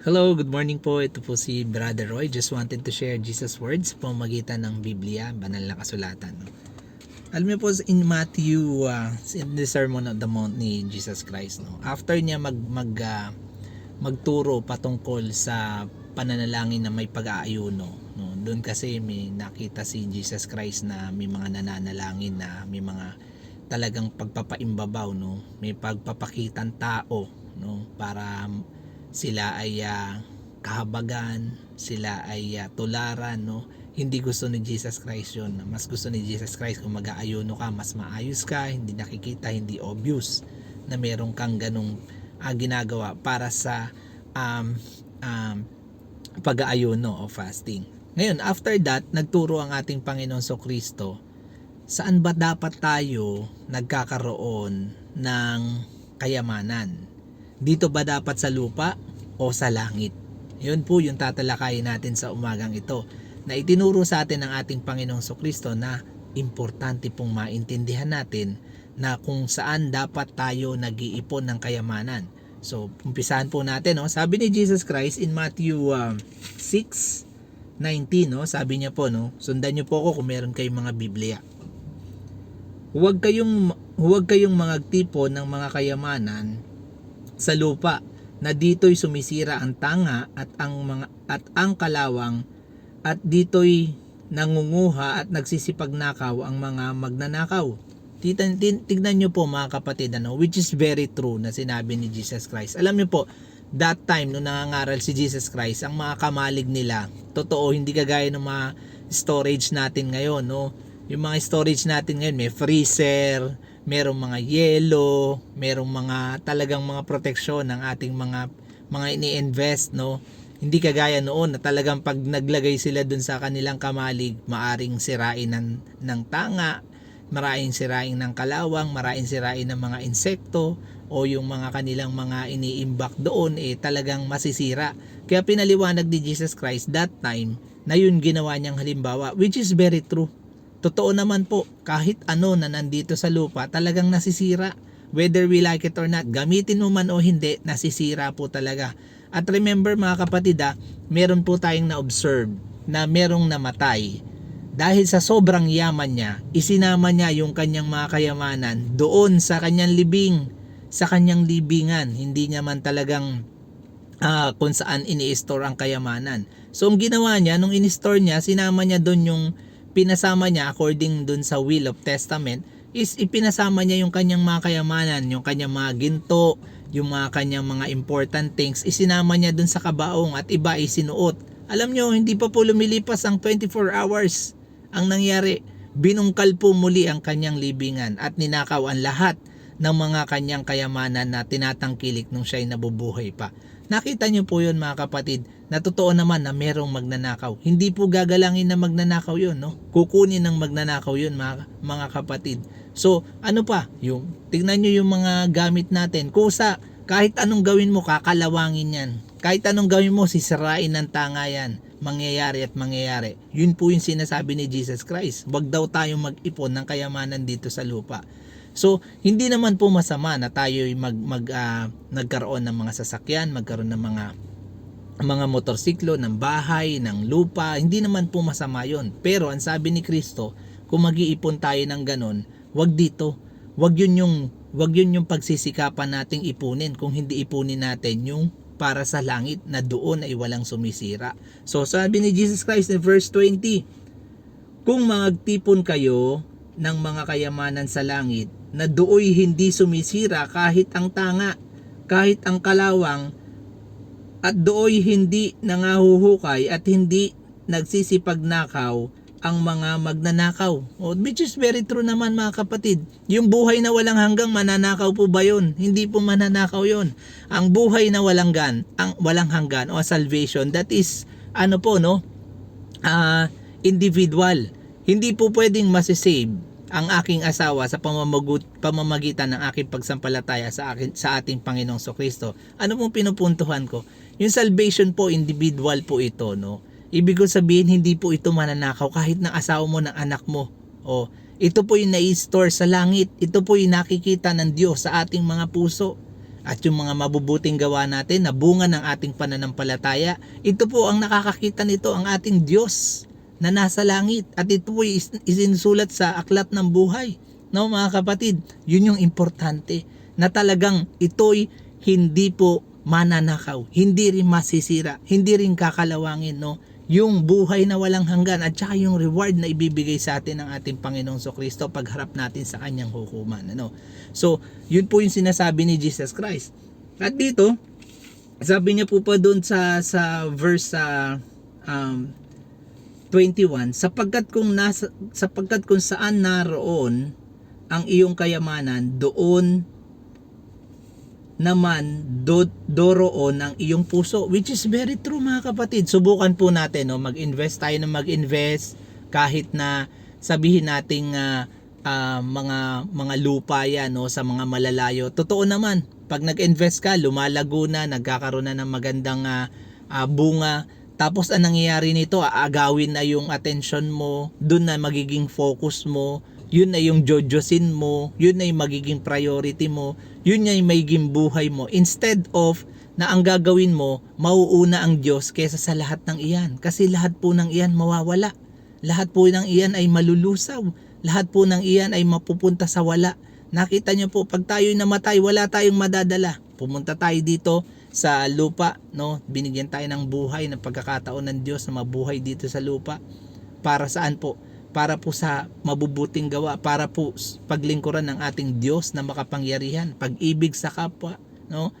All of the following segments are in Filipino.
Hello, good morning po. Ito po si Brother Roy. Just wanted to share Jesus words sa pamamagitan ng Biblia, banal na kasulatan. Alam niyo po in Matthew, uh, in the Sermon on the Mount ni Jesus Christ, no? after niya mag, mag, ah, magturo patungkol sa pananalangin na may pag-aayuno, no? doon kasi may nakita si Jesus Christ na may mga nananalangin na may mga talagang pagpapaimbabaw, no? may pagpapakitang tao no? para sila ay ah, kahabagan, sila ay ah, tularan, no? Hindi gusto ni Jesus Christ yun. Mas gusto ni Jesus Christ kung mag-aayuno ka, mas maayos ka, hindi nakikita, hindi obvious na meron kang ganong ah, ginagawa para sa um, um, pag-aayuno o fasting. Ngayon, after that, nagturo ang ating Panginoon So Kristo saan ba dapat tayo nagkakaroon ng kayamanan? Dito ba dapat sa lupa o sa langit? Yun po yung tatalakayin natin sa umagang ito na itinuro sa atin ng ating Panginoong Kristo na importante pong maintindihan natin na kung saan dapat tayo nag-iipon ng kayamanan. So, umpisahan po natin. No? Sabi ni Jesus Christ in Matthew um, 6:19, no? sabi niya po, no? sundan niyo po ako kung meron kayong mga Biblia. Huwag kayong, huwag kayong mga tipo ng mga kayamanan sa lupa na dito'y sumisira ang tanga at ang mga at ang kalawang at dito'y nangunguha at nagsisipagnakaw ang mga magnanakaw. Titan, tignan nyo po mga kapatid ano, which is very true na sinabi ni Jesus Christ. Alam nyo po, that time nung nangangaral si Jesus Christ, ang mga kamalig nila, totoo, hindi kagaya ng mga storage natin ngayon, no? Yung mga storage natin ngayon, may freezer, merong mga yelo, merong mga talagang mga proteksyon ng ating mga mga ini-invest, no? Hindi kagaya noon na talagang pag naglagay sila dun sa kanilang kamalig, maaring sirain ng, ng tanga, maraming sirain ng kalawang, maraming sirain ng mga insekto o yung mga kanilang mga iniimbak doon eh talagang masisira. Kaya pinaliwanag ni Jesus Christ that time na yun ginawa niyang halimbawa which is very true. Totoo naman po, kahit ano na nandito sa lupa talagang nasisira. Whether we like it or not, gamitin mo man o hindi, nasisira po talaga. At remember mga kapatid ah, meron po tayong na-observe na merong namatay dahil sa sobrang yaman niya, isinama niya yung kanyang mga kayamanan doon sa kanyang libing, sa kanyang libingan. Hindi niya man talagang ah, kung saan ini-store ang kayamanan. So ang ginawa niya, nung in-store niya, sinama niya doon yung pinasama niya according doon sa will of testament is ipinasama niya yung kanyang mga kayamanan, yung kanyang mga ginto, yung mga kanyang mga important things, isinama niya doon sa kabaong at iba isinuot. Alam nyo, hindi pa po lumilipas ang 24 hours ang nangyari. Binungkal po muli ang kanyang libingan at ninakaw ang lahat ng mga kanyang kayamanan na tinatangkilik nung siya'y nabubuhay pa. Nakita niyo po yun mga kapatid, na totoo naman na merong magnanakaw. Hindi po gagalangin na magnanakaw yun, no? Kukunin ng magnanakaw yun mga, mga kapatid. So, ano pa? Yung, tignan nyo yung mga gamit natin. Kusa, kahit anong gawin mo, kakalawangin yan. Kahit anong gawin mo, sisirain ng tanga yan. Mangyayari at mangyayari. Yun po yung sinasabi ni Jesus Christ. Huwag daw tayong mag-ipon ng kayamanan dito sa lupa. So, hindi naman po masama na tayo mag, mag, ah, nagkaroon ng mga sasakyan, magkaroon ng mga mga motorsiklo, ng bahay, ng lupa, hindi naman po masama yon. Pero ang sabi ni Kristo, kung mag-iipon tayo ng ganon, wag dito. Wag yun yung, wag yun yung pagsisikapan nating ipunin. Kung hindi ipunin natin yung para sa langit na doon ay walang sumisira. So sabi ni Jesus Christ in verse 20, kung magtipon kayo ng mga kayamanan sa langit na dooy hindi sumisira kahit ang tanga, kahit ang kalawang, at dooy hindi nangahuhukay at hindi nagsisipagnakaw ang mga magnanakaw. O, which is very true naman mga kapatid. Yung buhay na walang hanggang mananakaw po ba yun? Hindi po mananakaw yun. Ang buhay na walang gan, ang walang hanggan o salvation, that is ano po no? Ah, individual. Hindi po pwedeng masisave ang aking asawa sa pamamagut, pamamagitan ng aking pagsampalataya sa akin sa ating Panginoong Kristo. Ano pong pinupuntuhan ko? Yung salvation po individual po ito, no? Ibig ko sabihin hindi po ito mananakaw kahit ng asawa mo ng anak mo. O, ito po yung nai-store sa langit. Ito po yung nakikita ng Diyos sa ating mga puso. at yung mga mabubuting gawa natin na bunga ng ating pananampalataya, ito po ang nakakakita nito ang ating Diyos na nasa langit. At ito po is, isinsulat sa aklat ng buhay. No mga kapatid, yun yung importante na talagang ito'y hindi po mananakaw, hindi rin masisira, hindi rin kakalawangin no? Yung buhay na walang hanggan at saka yung reward na ibibigay sa atin ng ating Panginoong Kristo pagharap natin sa kanyang hukuman ano? So yun po yung sinasabi ni Jesus Christ. At dito sabi niya po pa doon sa sa verse sa um, 21 sapagkat kung nasa sapagkat kung saan naroon ang iyong kayamanan doon naman do, doroon ang iyong puso which is very true mga kapatid. Subukan po natin no mag-invest tayo na mag-invest. Kahit na sabihin nating ah, ah, mga mga lupa yan no sa mga malalayo. Totoo naman pag nag-invest ka lumalago na nagkakaroon na ng magandang ah, ah, bunga tapos ang nangyayari nito aagawin na yung attention mo dun na magiging focus mo yun na yung jojosin mo, yun na yung magiging priority mo, yun na yung magiging buhay mo. Instead of na ang gagawin mo, mauuna ang Diyos kesa sa lahat ng iyan. Kasi lahat po ng iyan mawawala. Lahat po ng iyan ay malulusaw. Lahat po ng iyan ay mapupunta sa wala. Nakita nyo po, pag tayo'y namatay, wala tayong madadala. Pumunta tayo dito sa lupa, no? Binigyan tayo ng buhay, ng pagkakataon ng Diyos na mabuhay dito sa lupa. Para saan po? para po sa mabubuting gawa, para po paglingkuran ng ating Diyos na makapangyarihan, pag-ibig sa kapwa, no?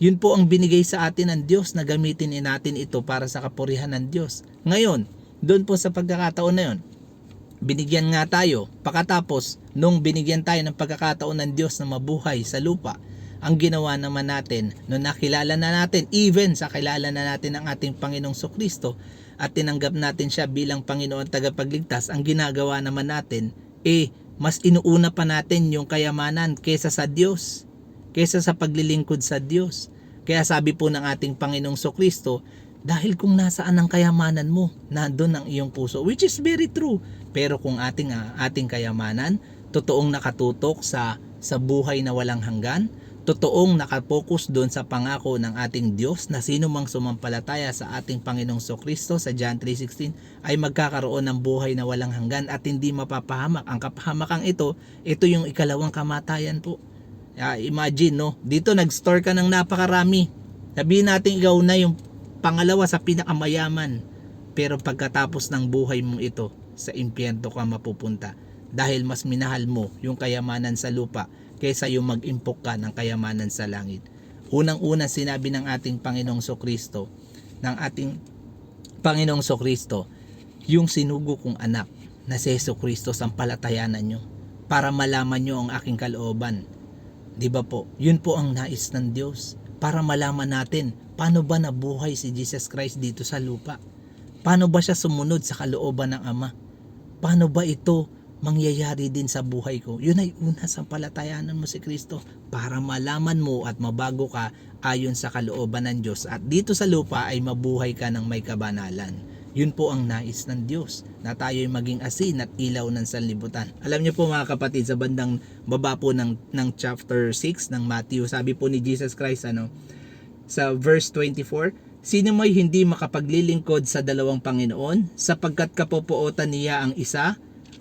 Yun po ang binigay sa atin ng Diyos na gamitin natin ito para sa kapurihan ng Diyos. Ngayon, doon po sa pagkakataon na yun, binigyan nga tayo, pakatapos, nung binigyan tayo ng pagkakataon ng Diyos na mabuhay sa lupa, ang ginawa naman natin, nung nakilala na natin, even sa kilala na natin ang ating Panginoong Sokristo, at tinanggap natin siya bilang Panginoon tagapagligtas, ang ginagawa naman natin, eh, mas inuuna pa natin yung kayamanan kesa sa Diyos, kesa sa paglilingkod sa Diyos. Kaya sabi po ng ating Panginoong Sokristo, dahil kung nasaan ang kayamanan mo, nandun ang iyong puso, which is very true. Pero kung ating ah, ating kayamanan, totoong nakatutok sa sa buhay na walang hanggan, totoong nakapokus doon sa pangako ng ating Diyos na sino mang sumampalataya sa ating Panginoong Kristo sa John 3.16 ay magkakaroon ng buhay na walang hanggan at hindi mapapahamak. Ang kapahamakang ito, ito yung ikalawang kamatayan po. Ah, imagine no, dito nag-store ka ng napakarami. Sabihin natin ikaw na yung pangalawa sa pinakamayaman. Pero pagkatapos ng buhay mong ito, sa impyerno ka mapupunta. Dahil mas minahal mo yung kayamanan sa lupa kaysa yung mag-impok ka ng kayamanan sa langit. Unang-una sinabi ng ating Panginoong Sokristo, ng ating Panginoong Sokristo, yung sinugo kong anak na si Yeso Kristo sampalatayanan nyo para malaman nyo ang aking kalooban. Di ba po? Yun po ang nais ng Diyos para malaman natin paano ba nabuhay si Jesus Christ dito sa lupa. Paano ba siya sumunod sa kalooban ng Ama? Paano ba ito mangyayari din sa buhay ko? Yun ay una sa palatayanan mo si Kristo para malaman mo at mabago ka ayon sa kalooban ng Diyos at dito sa lupa ay mabuhay ka ng may kabanalan. Yun po ang nais ng Diyos na tayo'y maging asin at ilaw ng sanlibutan. Alam niyo po mga kapatid sa bandang baba po ng, ng chapter 6 ng Matthew, sabi po ni Jesus Christ ano, sa verse 24, Sino may hindi makapaglilingkod sa dalawang Panginoon sapagkat kapopuotan niya ang isa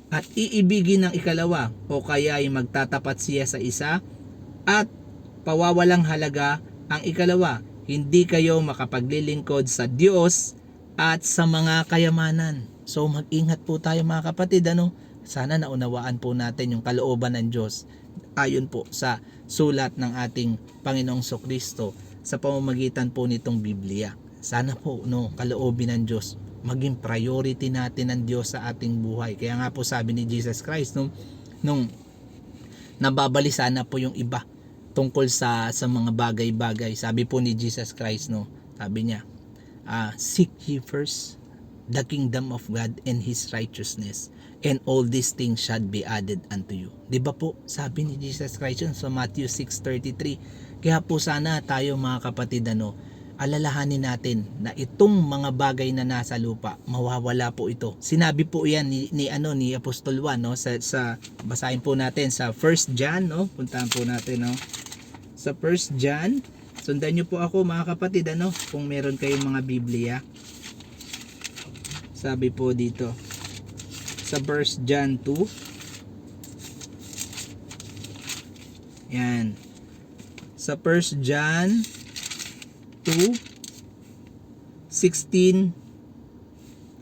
at iibigin ng ikalawa o kaya ay magtatapat siya sa isa at pawawalang halaga ang ikalawa. Hindi kayo makapaglilingkod sa Diyos at sa mga kayamanan. So mag-ingat po tayo mga kapatid ano. Sana naunawaan po natin yung kalooban ng Diyos ayon po sa sulat ng ating Panginoong Sokristo sa pamamagitan po nitong Biblia. Sana po no, kaloobin ng Diyos maging priority natin ng Diyos sa ating buhay. Kaya nga po sabi ni Jesus Christ nung nung nababalisa na po yung iba tungkol sa sa mga bagay-bagay. Sabi po ni Jesus Christ no, sabi niya, ah, seek ye first the kingdom of God and His righteousness and all these things shall be added unto you. 'Di ba po? Sabi ni Jesus Christ yun sa Matthew 6:33. Kaya po sana tayo mga kapatid ano, alalahanin natin na itong mga bagay na nasa lupa, mawawala po ito. Sinabi po 'yan ni, ni ano ni Apostol Juan no sa sa basahin po natin sa 1 John no. Puntahan po natin no sa 1 John. Sundan nyo po ako mga kapatid ano, kung meron kayong mga Biblia. Sabi po dito sa 1 John 2. Yan. Sa 1 John 2 16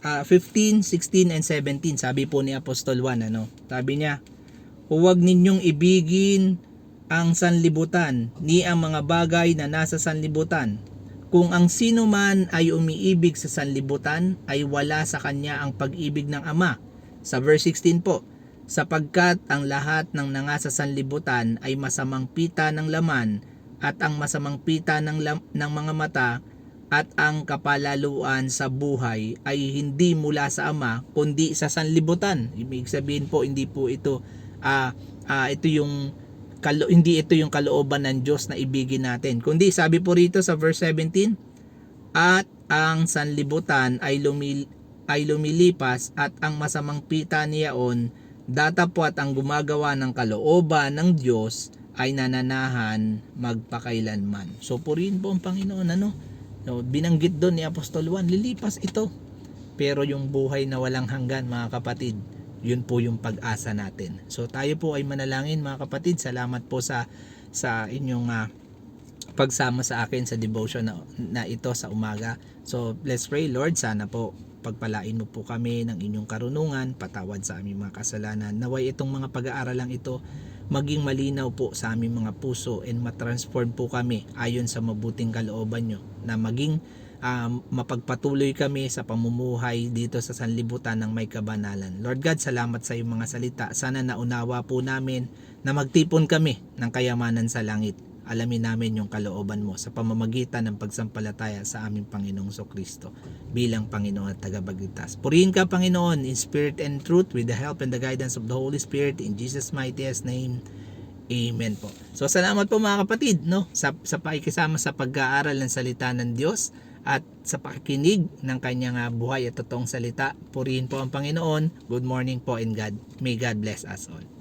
ah 15, 16 and 17 sabi po ni Apostol Juan ano? Sabi niya huwag ninyong ibigin ang sanlibutan ni ang mga bagay na nasa sanlibutan. Kung ang sino man ay umiibig sa sanlibutan ay wala sa kanya ang pag-ibig ng Ama. Sa verse 16 po sapagkat ang lahat ng nangasa sanlibutan ay masamang pita ng laman at ang masamang pita ng, ng mga mata at ang kapalaluan sa buhay ay hindi mula sa ama kundi sa sanlibutan. Ibig sabihin po hindi po ito ah ah, ito yung kalo, hindi ito yung kalooban ng Diyos na ibigin natin. Kundi sabi po rito sa verse 17 at ang sanlibutan ay lumil ay lumilipas at ang masamang pita niyaon datapwat ang gumagawa ng kalooban ng Diyos ay nananahan magpakailanman. So purihin po ang Panginoon ano? No, binanggit doon ni Apostol Juan, lilipas ito. Pero yung buhay na walang hanggan mga kapatid, yun po yung pag-asa natin. So tayo po ay manalangin mga kapatid. Salamat po sa sa inyong ah, pagsama sa akin sa devotion na, na ito sa umaga. So let's pray Lord, sana po pagpalain mo po kami ng inyong karunungan, patawad sa aming mga kasalanan. Naway itong mga pag-aaralang ito maging malinaw po sa aming mga puso and matransform po kami ayon sa mabuting kalooban nyo na maging um, mapagpatuloy kami sa pamumuhay dito sa sanlibutan ng may kabanalan. Lord God, salamat sa iyong mga salita. Sana naunawa po namin na magtipon kami ng kayamanan sa langit. Alamin namin yung kalooban mo sa pamamagitan ng pagsampalataya sa aming Panginoong Kristo bilang Panginoon at tagapagligtas. Purihin ka Panginoon in spirit and truth with the help and the guidance of the Holy Spirit in Jesus mightiest name. Amen po. So salamat po mga kapatid no sa sa pakikisama sa pag-aaral ng salita ng Diyos at sa pakikinig ng kanyang ah, buhay at totoong salita. Purihin po ang Panginoon. Good morning po and God. May God bless us all.